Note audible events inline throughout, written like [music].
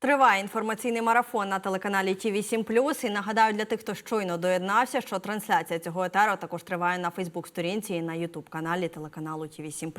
Триває інформаційний марафон на телеканалі ТІВІ 7 І нагадаю для тих, хто щойно доєднався, що трансляція цього етеру також триває на Фейсбук-сторінці і на Ютуб-каналі телеканалу ТІВІ 7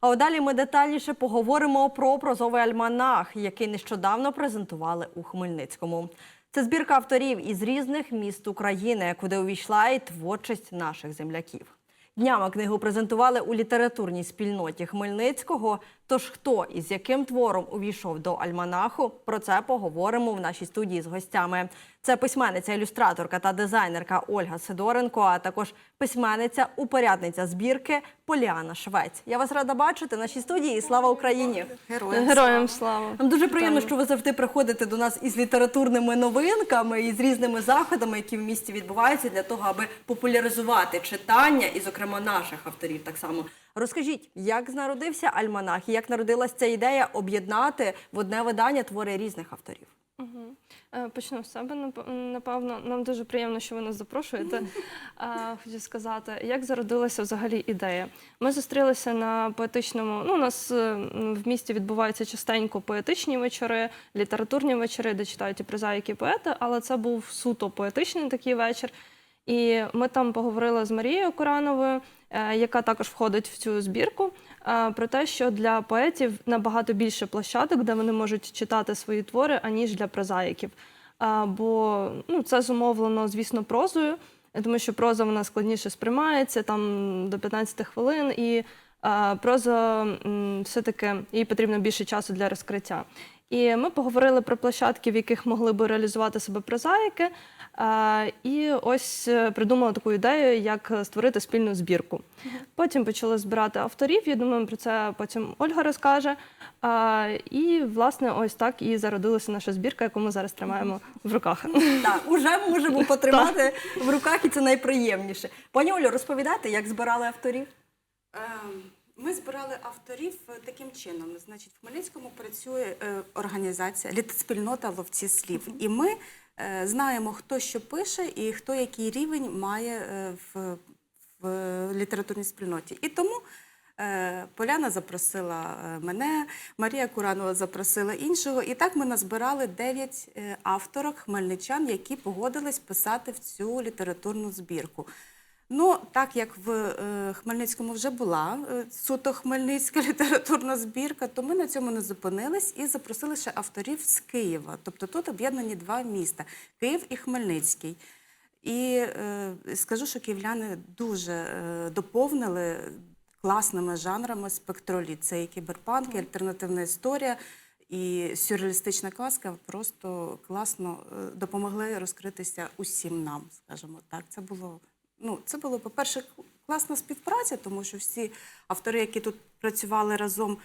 А далі ми детальніше поговоримо про прозовий альманах, який нещодавно презентували у Хмельницькому. Це збірка авторів із різних міст України, куди увійшла і творчість наших земляків. Днями книгу презентували у літературній спільноті Хмельницького. Тож хто і з яким твором увійшов до альманаху, про це поговоримо в нашій студії з гостями. Це письменниця, ілюстраторка та дизайнерка Ольга Сидоренко, а також письменниця, упорядниця збірки Поліана Швець. Я вас рада бачити в нашій студії. і Слава Україні! Героям, Героям слава. Нам дуже приємно, що ви завжди приходите до нас із літературними новинками і з різними заходами, які в місті відбуваються, для того, аби популяризувати читання, і, зокрема, наших авторів так само. Розкажіть, як народився альманах і як народилася ця ідея об'єднати в одне видання твори різних авторів? Е, Почну з себе. нап- Напевно, нам дуже приємно, що ви нас запрошуєте. [laughs] Е, Хочу сказати, як зародилася взагалі ідея. Ми зустрілися на поетичному. Ну, у нас е, в місті відбуваються частенько поетичні вечори, літературні вечори, де читають і прозаїки, і поети, але це був суто поетичний такий вечір. І ми там поговорили з Марією Корановою, е, яка також входить в цю збірку, е, про те, що для поетів набагато більше площадок, де вони можуть читати свої твори, аніж для прозаїків. Е, Бо ну, це зумовлено, звісно, прозою, тому що проза вона складніше сприймається там до 15 хвилин, і проза все-таки їй потрібно більше часу для розкриття. І ми поговорили про площадки, в яких могли би реалізувати себе прозаїки. І ось е, придумали таку ідею, як створити спільну збірку. Потім почали збирати авторів. Я думаю, про це потім Ольга розкаже. І, власне, ось так і зародилася наша збірка, яку ми зараз тримаємо в руках. Так, уже можемо потримати в руках, і це найприємніше. Пані Олю, розповідайте, як збирали авторів? Е, Ми збирали авторів е, таким чином. Значить, в Хмельницькому працює організація літспільнота ловці слів. І ми знаємо, хто що пише і хто який рівень має е, в, в літературній спільноті. І тому е, Поляна запросила е, мене, Марія Куранова запросила іншого. І так ми назбирали дев'ять е, авторок хмельничан, які погодились писати в цю літературну збірку. Ну, так як в е, Хмельницькому вже була е, суто хмельницька [laughs] літературна збірка, то ми на цьому не зупинились і запросили ще авторів з Києва. Тобто тут об'єднані два міста Київ і Хмельницький. І е, скажу, що київляни дуже е, доповнили класними жанрами спектроліт. Це і кіберпанк, і альтернативна історія, і сюрреалістична казка просто класно е, допомогли розкритися усім нам, скажімо так. Це було ну, це було, по-перше, класна співпраця, тому що всі автори, які тут працювали разом,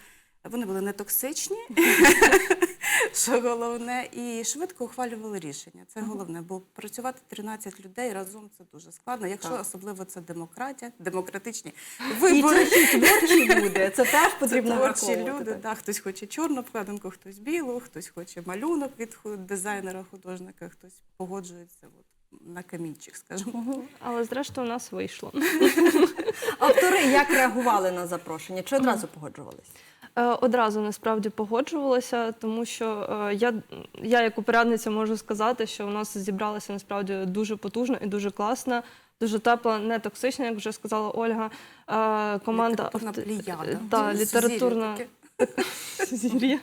вони були не токсичні, [laughs] що головне, і швидко ухвалювали рішення. Це головне, бо працювати 13 людей разом це дуже складно, якщо особливо це демократія, демократичні І вибори. це творчі люди. Це теж Це потрібно творчі враховувати. люди. Да, хтось хоче чорну вкладинку, хтось білу, хтось хоче малюнок від ху- дизайнера, художника, хтось погоджується от, на камінчик, скажімо. Але зрештою у нас вийшло. [laughs] Автори як реагували на запрошення? Чи одразу погоджувались? Е, Одразу насправді погоджувалася, тому що е, я, я як упорядниця можу сказати, що у нас зібралася насправді дуже потужна і дуже класна, дуже тепла, не токсична, як вже сказала Ольга. е, Команда Літературна плеяда. Та, Сузір'я літературна [laughs] таке. сузір'я,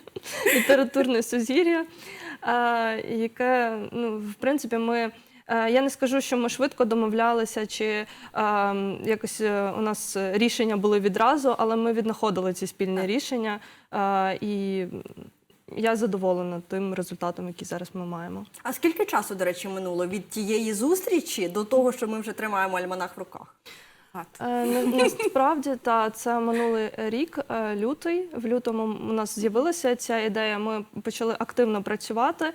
літературне сузір'я, е, яке, ну, в принципі, ми. Е, Я не скажу, що ми швидко домовлялися, чи е, якось е, у нас рішення були відразу, але ми віднаходили ці спільні рішення, і я задоволена тим результатом, який зараз ми маємо. А скільки часу, до речі, минуло від тієї зустрічі до того, що ми вже тримаємо альманах в руках? Е, Насправді, та це минулий рік, е, лютий. В лютому у нас з'явилася ця ідея. Ми почали активно працювати е,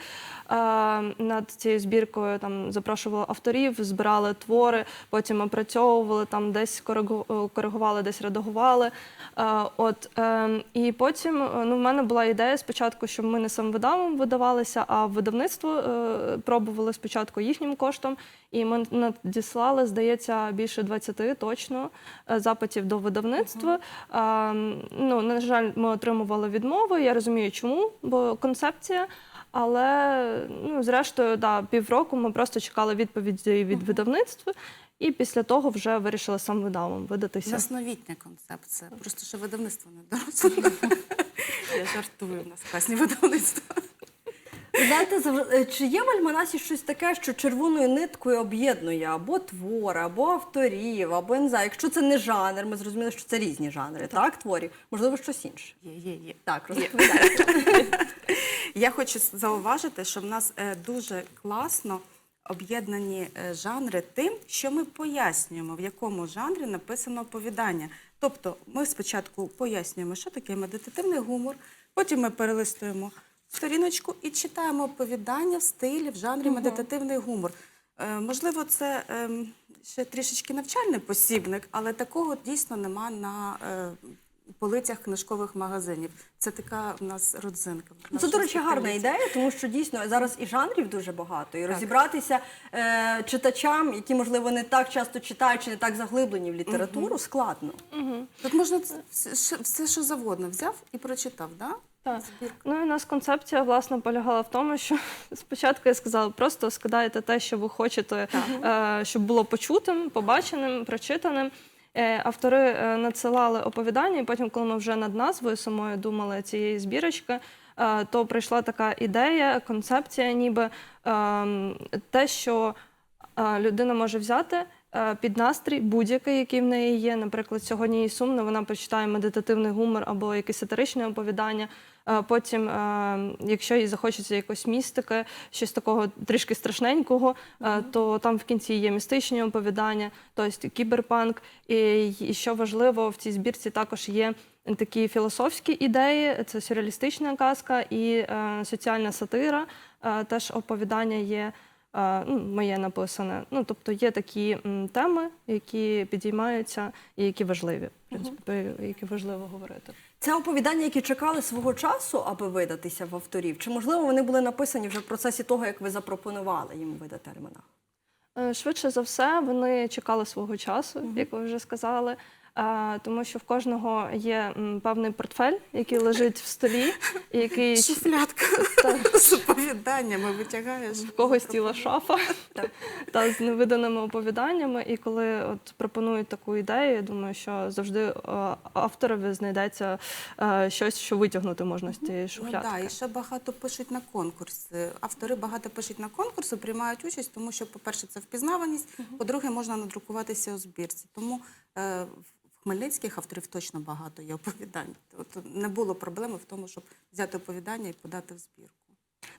над цією збіркою. Там запрошували авторів, збирали твори, потім опрацьовували там, десь коригу- коригували, десь редагували. От і потім ну, в мене була ідея спочатку, щоб ми не самовидавом видавалися, а видавництво пробували спочатку їхнім коштом. І ми надіслали, здається, більше 20 томів точно е, запитів до видавництва. А, ну, на жаль, ми отримували відмови. Я розумію, чому, бо концепція. Але ну, зрештою, да, півроку ми просто чекали відповіді від видавництва, і після того вже вирішили сам видавом видатися. нас концепція, просто що видавництво не доросле. [laughs] Я жартую, у нас класні видавництва. Знаєте, е, чи є в альманасі щось таке, що червоною ниткою об'єднує або твори, або авторів, або не знаю, якщо це не жанр, ми зрозуміли, що це різні жанри, так, творів, можливо, щось інше. Є, є, є. Так, розповідайте. Я хочу зауважити, що в нас е, дуже класно об'єднані е, жанри тим, що ми пояснюємо, в якому жанрі написано оповідання. Тобто ми спочатку пояснюємо, що таке медитативний гумор, потім ми перелистуємо сторіночку і читаємо оповідання в стилі, в жанрі медитативний гумор. Е, Можливо, це ем, ще трішечки навчальний посібник, але такого дійсно нема на е, полицях книжкових магазинів. Це така в нас родзинка. в Ну, Це, до речі, гарна ідея, тому що дійсно зараз і жанрів дуже багато, і розібратися е, читачам, які, можливо, не так часто читають чи не так заглиблені в літературу, складно. Тут можна ц- все, що- все, що завгодно взяв і прочитав, да? Так. Ну і у нас концепція власне полягала в тому, що [laughs] спочатку я сказала, просто скидаєте те, що ви хочете, е, щоб було почутим, побаченим, прочитаним. Е, Автори е, надсилали оповідання, і потім, коли ми вже над назвою самою думали цієї збірочки, е, то прийшла така ідея, концепція, ніби ем, те, що е, людина може взяти е, під настрій будь-який, який в неї є. Наприклад, сьогодні їй сумно, вона почитає медитативний гумор або якесь сатиричне оповідання. Е, Потім, е, якщо їй захочеться якось містики, щось такого трішки страшненького, е, то там в кінці є містичні оповідання, тобто кіберпанк. І, що важливо, в цій збірці також є такі філософські ідеї, це сюрреалістична казка і е, соціальна сатира. Е, теж оповідання є. Ну, моє написане. Ну, тобто є такі теми, які підіймаються і які важливі, в принципі, які важливо говорити. Це оповідання, які чекали свого часу, аби видатися в авторів? Чи можливо вони були написані вже в процесі того, як ви запропонували їм видати альманах? Е, Швидше за все, вони чекали свого часу, як ви вже сказали. Тому що в кожного є певний портфель, який лежить в столі, який Шуфлятка з оповіданнями витягаєш. в когось ціла шафа та з невиданими оповіданнями. І коли от пропонують таку ідею, я думаю, що завжди е, авторові знайдеться е, щось, що витягнути можна з цієї Ну, шухлядки. да, і ще багато пишуть на конкурси. Автори багато пишуть на конкурси, приймають участь, тому що, по-перше, це впізнаваність, по-друге, можна надрукуватися у збірці. Тому е, хмельницьких авторів точно багато є оповідань. От не було проблеми в тому, щоб взяти оповідання і подати в збірку.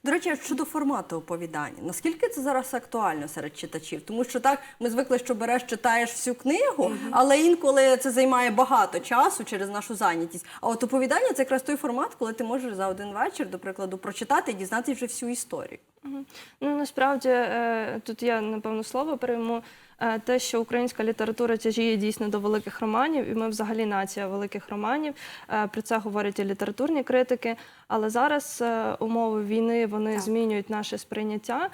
До речі, щодо формату оповідання, наскільки це зараз актуально серед читачів? Тому що так ми звикли, що береш, читаєш всю книгу, але інколи це займає багато часу через нашу зайнятість. А от оповідання це якраз той формат, коли ти можеш за один вечір, до прикладу, прочитати і дізнатися вже всю історію. Ну насправді е, тут я напевно слово перейму. Е, Те, що українська література тяжіє дійсно до великих романів, і ми взагалі нація великих романів. Е, Про це говорять і літературні критики. Але зараз е, умови війни вони змінюють наше сприйняття.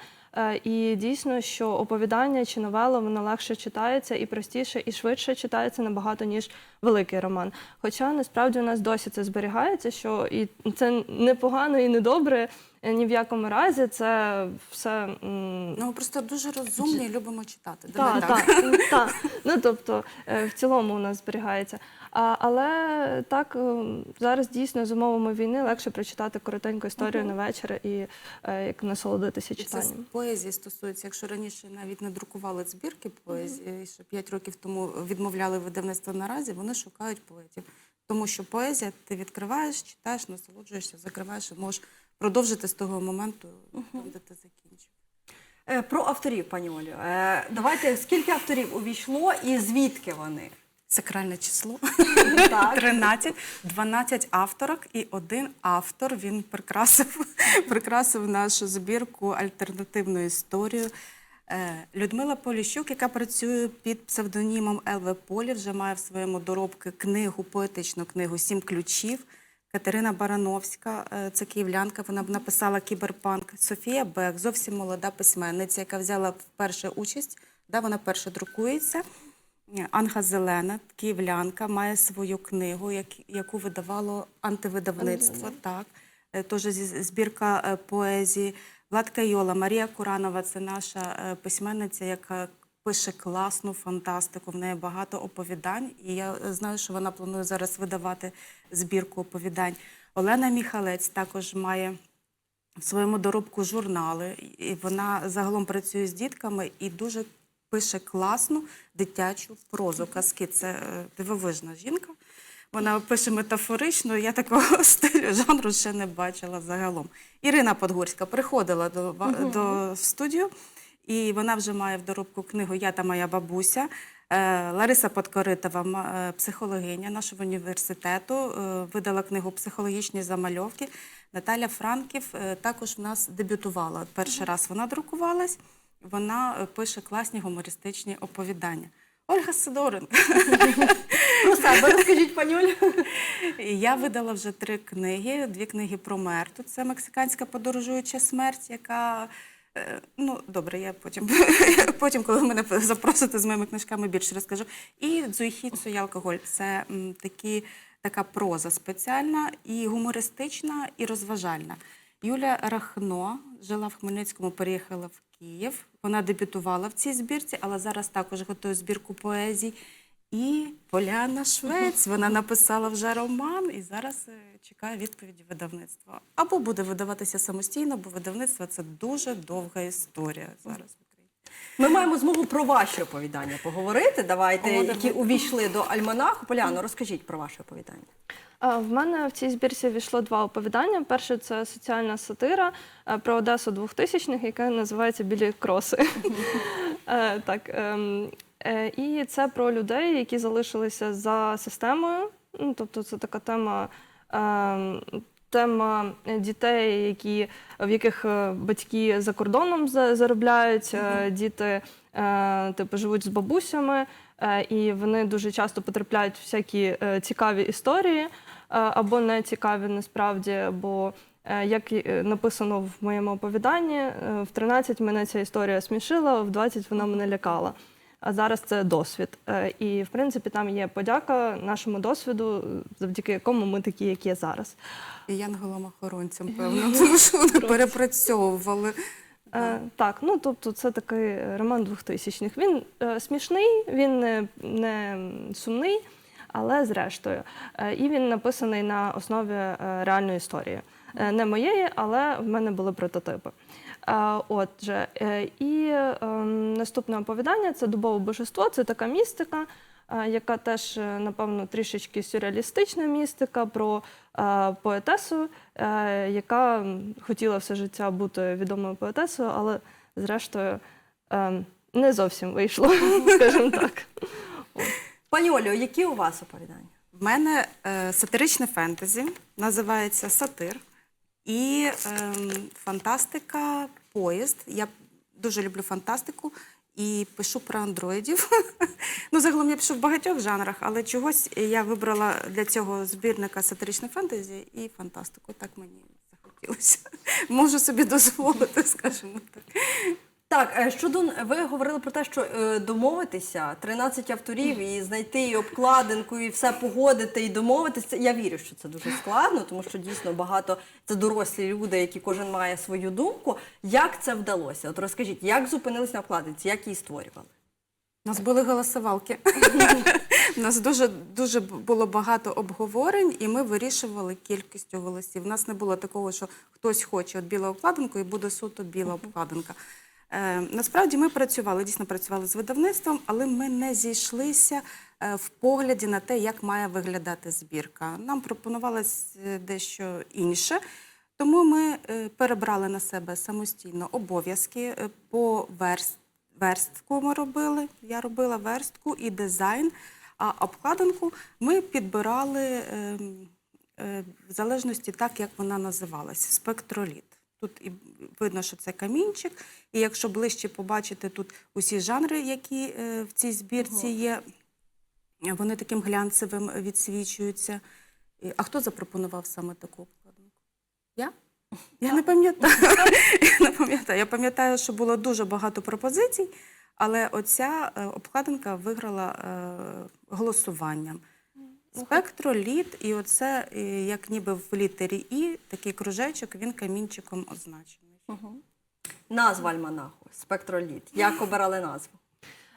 І дійсно, що оповідання чи новела воно легше читається і простіше, і швидше читається набагато ніж великий роман. Хоча насправді у нас досі це зберігається, що і це не погано і не добре. е, Ні в якому разі це все м, Ну, ми просто дуже розумні і любимо читати. так, Давай так, так. Ну тобто е, в цілому у нас зберігається. А, але так е, зараз дійсно з умовами війни легше прочитати коротеньку історію на вечір і е, як насолодитися І це з читанням. поезії стосується. Якщо раніше навіть не друкували збірки поезії, ще 5 років тому відмовляли видавництво наразі, вони шукають поетів. Тому що поезія ти відкриваєш, читаєш, насолоджуєшся, закриваєш і можеш продовжити з того моменту, там, де ти закінчив. Е, Про авторів, пані Олю. Е, Давайте скільки авторів увійшло і звідки вони? Сакральне число [laughs] Так. 13, 12 авторок і один автор. Він прикрасив, [laughs] прикрасив нашу збірку альтернативну історію. Е, Людмила Поліщук, яка працює під псевдонімом ЛВ Полі, вже має в своєму доробку книгу, поетичну книгу Сім ключів. Катерина Барановська, е, це київлянка, вона б написала кіберпанк. Софія Бек, зовсім молода письменниця, яка взяла вперше участь. Да, вона перша друкується. Анга Зелена, київлянка, має свою книгу, як- яку видавало антивидавництво. Так, Е, зі- збірка е, поезії. Владка Йола, Марія Куранова це наша письменниця, яка пише класну фантастику. В неї багато оповідань. І я е, знаю, що вона планує зараз видавати збірку оповідань. Олена Міхалець також має в своєму доробку журнали, і вона загалом працює з дітками і дуже пише класну дитячу прозу. Казки це е, дивовижна жінка. Вона пише метафорично. Я такого [laughs] стилю жанру ще не бачила загалом. Ірина Подгурська приходила до, ва- до в студію, і вона вже має в доробку книгу Я та моя бабуся. Е, Лариса Подкоритова, е, психологиня нашого університету, е, видала книгу Психологічні замальовки. Наталя Франків також в нас дебютувала. Перший раз вона друкувалась. Вона пише класні гумористичні оповідання. Ольга Сидоренко. [laughs] Про себе розкажіть, пані Оль. [laughs] Я видала вже три книги: дві книги про мертву. Це мексиканська подорожуюча смерть, яка. Е, Ну, добре, я потім, [laughs] потім, коли мене запросите з моїми книжками, більше розкажу. І Дзуйхіцу і алкоголь. Це такі, така проза спеціальна, і гумористична, і розважальна. Юля Рахно жила в Хмельницькому, переїхала в Київ. Вона дебютувала в цій збірці, але зараз також готує збірку поезій. І Поляна Швець, вона написала вже роман і зараз е, чекає відповіді видавництва. Або буде видаватися самостійно, бо видавництво це дуже довга історія зараз. Ми маємо змогу про ваші оповідання поговорити. Давайте, які увійшли до альманаху. Поляно, розкажіть про ваше оповідання. В мене в цій збірці війшло два оповідання. Перше це соціальна сатира е, про Одесу 2000-х, яка називається Білі кроси. [laughs] Е, Так, ем, і це про людей, які залишилися за системою. Ну, Тобто, це така тема. ем, Тема дітей, які, в яких е, батьки за кордоном за- заробляють, е, діти е, типу, живуть з бабусями, е, і вони дуже часто потрапляють в всякі е, цікаві історії, е, або не цікаві насправді. Бо е, як е, написано в моєму оповіданні, е, в 13 мене ця історія смішила, в 20 вона мене лякала. А зараз це досвід. Е, І в принципі там є подяка нашому досвіду, завдяки якому ми такі, як є зараз. І янголом-охоронцям, певно, тому що вони перепрацьовували. Е, так, ну тобто це такий роман 2000-х. Він е, смішний, він не, не сумний, але зрештою. Е, і він написаний на основі е, реальної історії. Е, не моєї, але в мене були прототипи. Отже, е, і е, наступне оповідання це дубове божество, це така містика. е, Яка теж, е, напевно, трішечки сюрреалістична містика про поетесу, яка хотіла все життя бути відомою поетесою, але зрештою не зовсім вийшло, [laughs] скажімо так. Пані Олю, які у вас оповідання? В мене е, сатиричне фентезі, називається Сатир. І ем, фантастика поїзд. Я дуже люблю фантастику і пишу про андроїдів. [laughs] ну, загалом я пишу в багатьох жанрах, але чогось я вибрала для цього збірника сатиричне фентезі і фантастику. Так мені захотілося. [laughs] Можу собі дозволити, скажімо так. Так, е, щодо ви говорили про те, що е, домовитися 13 авторів і знайти і обкладинку, і все погодити, і домовитися. Я вірю, що це дуже складно, тому що дійсно багато це дорослі люди, які кожен має свою думку. Як це вдалося? От розкажіть, як зупинились на обкладинці, як її створювали? У нас були голосувалки. У нас дуже дуже було багато обговорень, і ми вирішували кількістю голосів. У нас не було такого, що хтось хоче от білу обкладинку і буде суто біла обкладинка. Е, насправді ми працювали, дійсно працювали з видавництвом, але ми не зійшлися е, в погляді на те, як має виглядати збірка. Нам пропонувалось е, дещо інше. Тому ми перебрали на себе самостійно обов'язки по верст, верстку ми робили. Я робила верстку і дизайн, а обкладинку ми підбирали ем, в залежності так, як вона називалась спектроліт. Тут і видно, що це камінчик, і якщо ближче побачити тут усі жанри, які е, в цій збірці є, вони таким глянцевим відсвічуються. А хто запропонував саме таку обкладинку? Я? Я не пам'ятаю. [laughs] Я не пам'ятаю. Я пам'ятаю, що було дуже багато пропозицій, Але оця е, обкладинка виграла е, голосуванням. Спектроліт, і оце, е, як ніби в літері І, такий кружечок, він камінчиком означений. Назва альманаху спектроліт. Як обирали назву?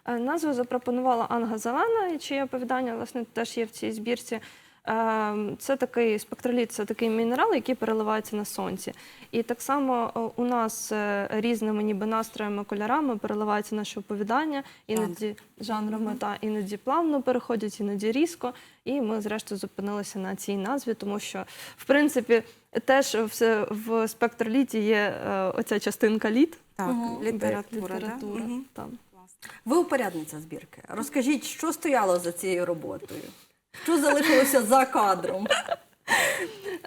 Е, Назву запропонувала Анга Зелена, чиє оповідання власне теж є в цій збірці. Е, Це такий спектроліт, це такий мінерал, який переливається на сонці. І так само е, у нас е, різними ніби настроями, кольорами переливається наше оповідання, іноді жанрами та іноді плавно переходять, іноді різко. І ми, зрештою, зупинилися на цій назві, тому що, в принципі, теж в, в спектроліті є е, оця частинка літ. Так, Мгм. література. література Да? Там. Ви упорядниця збірки. Розкажіть, що стояло за цією роботою? Що залишилося за кадром?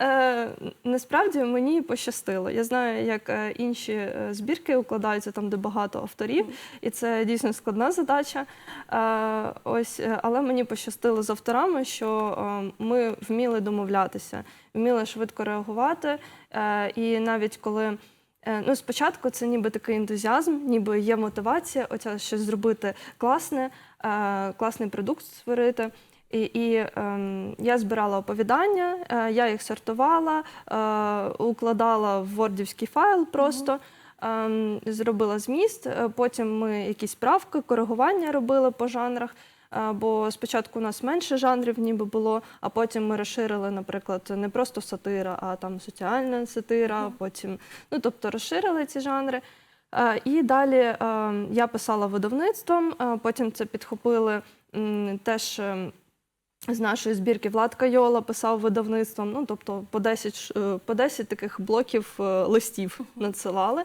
Е, насправді мені пощастило. Я знаю, як е, інші е, збірки укладаються там, де багато авторів, і це дійсно складна задача. Е, ось, е, але мені пощастило з авторами, що е, ми вміли домовлятися, вміли швидко реагувати. Е, і навіть коли Е, Ну, спочатку це ніби такий ентузіазм, ніби є мотивація, оця щось зробити класне, е, класний продукт створити. І, і ем, я збирала оповідання, е, я їх сортувала, е, укладала в вордівський файл просто. ем, Зробила зміст, е, потім ми якісь правки, коригування робили по жанрах. е, Бо спочатку у нас менше жанрів ніби було, а потім ми розширили, наприклад, не просто сатира, а там соціальна сатира, потім, ну тобто розширили ці жанри. Е, І далі е, я писала видавництвом, е, потім це підхопили м, теж. е, з нашої збірки Влад Кайола писав видавництвом. Ну тобто по 10, е, по 10 таких блоків е, листів надсилали.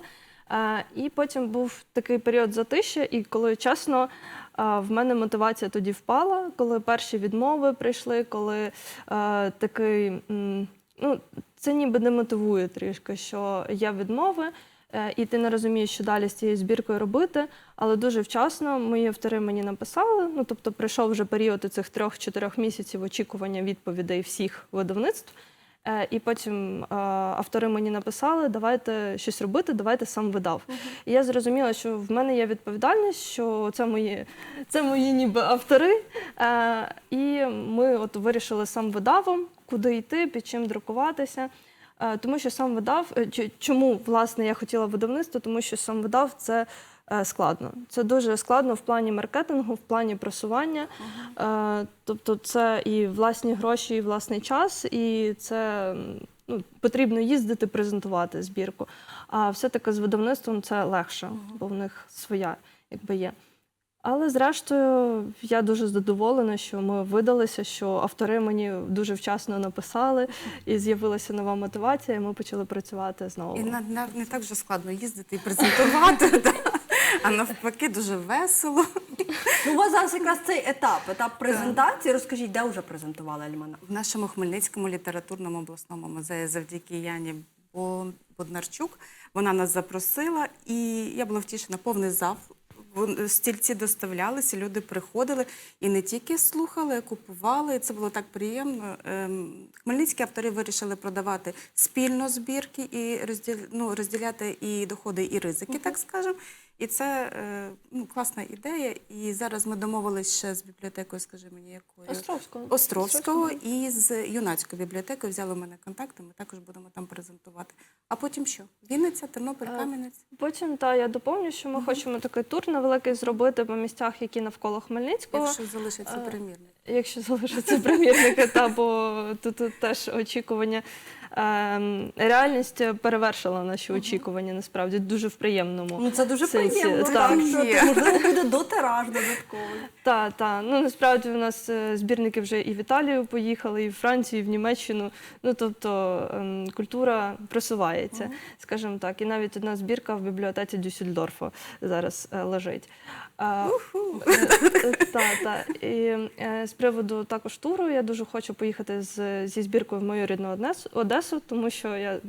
Е, І потім був такий період затища, і коли чесно, в мене мотивація тоді впала, коли перші відмови прийшли, коли такий, ну це ніби демотивує трішки, що є відмови. Е, І ти не розумієш, що далі з цією збіркою робити. Але дуже вчасно мої автори мені написали. Ну тобто, прийшов вже період цих трьох-чотирьох місяців очікування відповідей всіх видавництв. Е, І потім е, автори мені написали, давайте щось робити, давайте сам видав. І я зрозуміла, що в мене є відповідальність, що це мої, це мої ніби автори. І ми от вирішили сам видавом, куди йти, під чим друкуватися. Е, Тому що сам видав, е, чому власне я хотіла видавництво, тому що сам видав це е, складно. Це дуже складно в плані маркетингу, в плані просування. Е, Тобто, це і власні гроші, і власний час, і це ну, потрібно їздити, презентувати збірку. А все-таки з видавництвом це легше, бо в них своя якби є. Але зрештою, я дуже задоволена, що ми видалися, що автори мені дуже вчасно написали, і з'явилася нова мотивація, і ми почали працювати знову. І на, на, не так вже складно їздити і презентувати, [laughs] да. а навпаки, дуже весело. Ну, у вас зараз якраз цей етап, етап презентації. Розкажіть, де вже презентували альманах? В нашому Хмельницькому літературному обласному музеї завдяки Яні Боднарчук. Вона нас запросила, і я була втішена, повний зал. Вон- Стільці доставлялися, люди приходили і не тільки слухали, а купували. І це було так приємно. Ем, Хмельницькі автори вирішили продавати спільно збірки і ну, розділяти і доходи, і ризики, так скажемо. І це е, ну, класна ідея. І зараз ми домовились ще з бібліотекою, скажи мені, якою Островського. Островського і з юнацькою бібліотекою взяли у мене контакти. Ми також будемо там презентувати. А потім що? Вінниця, Тернопіль, Е, Кам'янець. Потім та я доповню, що ми хочемо такий тур невеликий зробити по містах, які навколо Хмельницького. Якщо залишиться е, примірник. Якщо залишаться примірники, та бо тут теж очікування. Ем, реальність перевершила наші очікування, насправді дуже в приємному. Ну це дуже сенсі. приємно. Так. Так, можливо буде дотираж додатковий. Так, так. Ну насправді у нас е, збірники вже і в Італію поїхали, і в Францію, і в Німеччину. Ну тобто ем, культура просувається, скажімо так. І навіть одна збірка в бібліотеці Дюссельдорфа зараз е, лежить. Так. І е, з приводу також туру я дуже хочу поїхати з, зі збіркою в мою рідну Одесу, Одесу, тому що я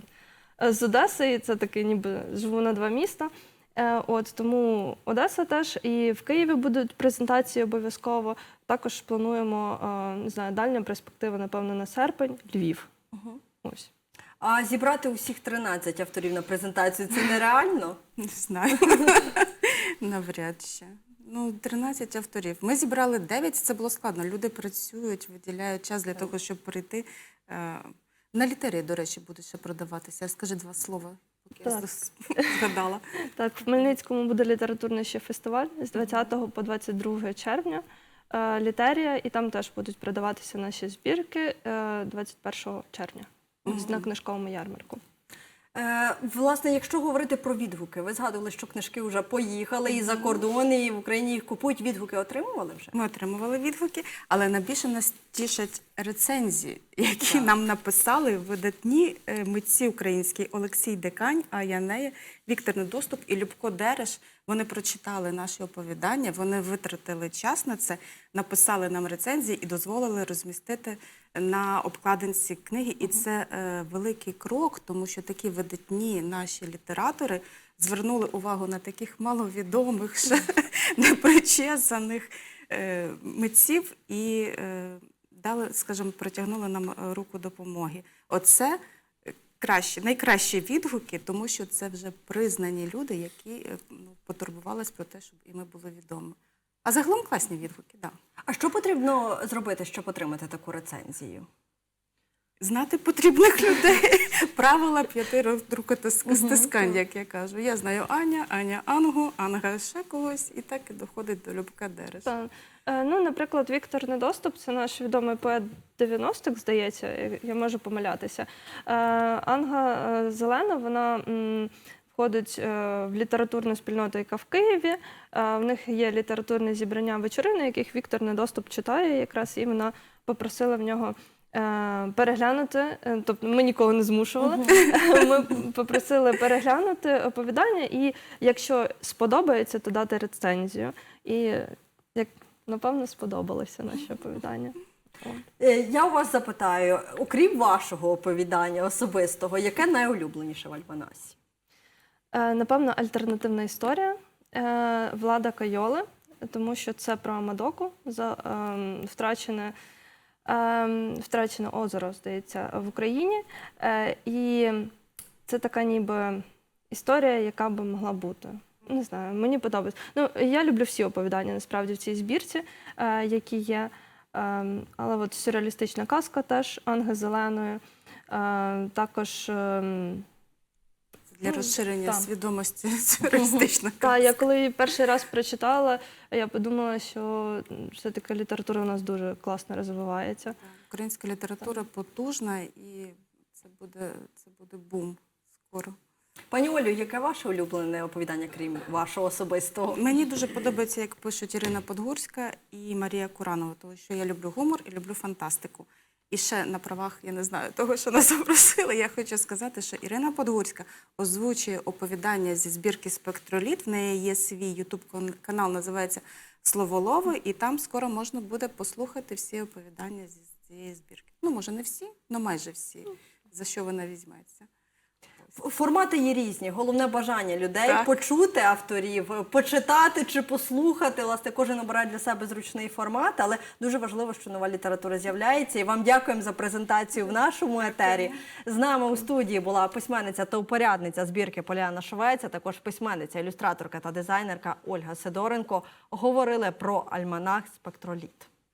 е, з Одеси, і це таки ніби живу на два міста. Е, От тому Одеса теж і в Києві будуть презентації обов'язково. Також плануємо е, не знаю, дальня перспектива, напевно, на серпень, Львів. Ось. А зібрати усіх 13 авторів на презентацію це нереально. [laughs] Не знаю. [laughs] Навряд чи. Ну, 13 авторів. Ми зібрали 9, це було складно. Люди працюють, виділяють час для того, щоб прийти. Е, На літері, до речі, буде ще продаватися. Скажи два слова, поки я Так. [laughs] згадала. Так, в Хмельницькому буде літературний ще фестиваль з 20 по 22 червня. Е, Літерія, і там теж будуть продаватися наші збірки е, 21 червня на книжковому ярмарку. Е, власне, якщо говорити про відгуки, ви згадували, що книжки вже поїхали і за кордон, і в Україні їх купують. Відгуки отримували вже? Ми отримували відгуки, але найбільше нас тішать рецензії, які нам написали видатні е, митці українські Олексій Декань, Ая Нея, Віктор Недоступ і Любко Дереш. Вони прочитали наші оповідання, вони витратили час на це, написали нам рецензії і дозволили розмістити на обкладинці книги. І це е, великий крок, тому що такі видатні наші літератори звернули увагу на таких маловідомих, ще [laughs] непричесаних е, митців і е, дали, скажімо, протягнули нам руку допомоги. Оце е, кращі, найкращі відгуки, тому що це вже признані люди, які е, ну, потурбувались про те, щоб і ми були відомі. А загалом класні відгуки, так. Да. А що потрібно зробити, щоб отримати таку рецензію? Знати потрібних людей. [laughs] Правила п'яти рукостискань, як я кажу. Я знаю Аня, Аня Ангу, Анга ще когось, і так і доходить до Любка Дереш. Е, ну, наприклад, Віктор Недоступ це наш відомий поет 90-х, здається, я- можу помилятися. Е, Анга е, Зелена, вона входить в літературну спільноту, яка в Києві. В них є літературне зібрання вечори, на яких Віктор Недоступ читає. Якраз і вона попросила в нього. Переглянути, тобто ми нікого не змушували. [laughs] Ми попросили переглянути оповідання, і якщо сподобається, то дати рецензію. І як напевно сподобалося наше оповідання. Е, Я у вас запитаю, окрім вашого оповідання особистого, яке найулюбленіше в Альманасі? Е, Напевно, альтернативна історія е, Влада Кайоли, тому що це про Мадоку, за ем, втрачене, ем, втрачене озеро, здається, в Україні. Е, І це така ніби історія, яка би могла бути. Не знаю, мені подобається. Ну, я люблю всі оповідання насправді в цій збірці, е, які є. Ем, Але от сюрреалістична казка теж Анги Зеленої. Е, Також ем, Для Ну, розширення так. свідомості туристична. Та я коли її перший раз прочитала, я подумала, що все-таки література у нас дуже класно розвивається. Українська література потужна і це буде, це буде бум скоро. Пані Олю, яке ваше улюблене оповідання, крім вашого особистого? Мені дуже подобається, як пишуть Ірина Подгурська і Марія Куранова, тому що я люблю гумор і люблю фантастику. І ще на правах, я не знаю, того, що нас [laughs] запросили, я хочу сказати, що Ірина Подгурська озвучує оповідання зі збірки Спектроліт. В неї є свій ютуб канал, називається Словолови, і там скоро можна буде послухати всі оповідання зі цієї збірки. Ну, може, не всі, але майже всі, за що вона візьметься. Формати є різні. Головне бажання людей Так. почути авторів, почитати чи послухати. Власне, кожен обирає для себе зручний формат, але дуже важливо, що нова література з'являється. І вам дякуємо за презентацію в нашому етері. З нами у студії була письменниця та упорядниця збірки Поляна Швець, а також письменниця, ілюстраторка та дизайнерка Ольга Сидоренко. Говорили про альманах Спектроліт.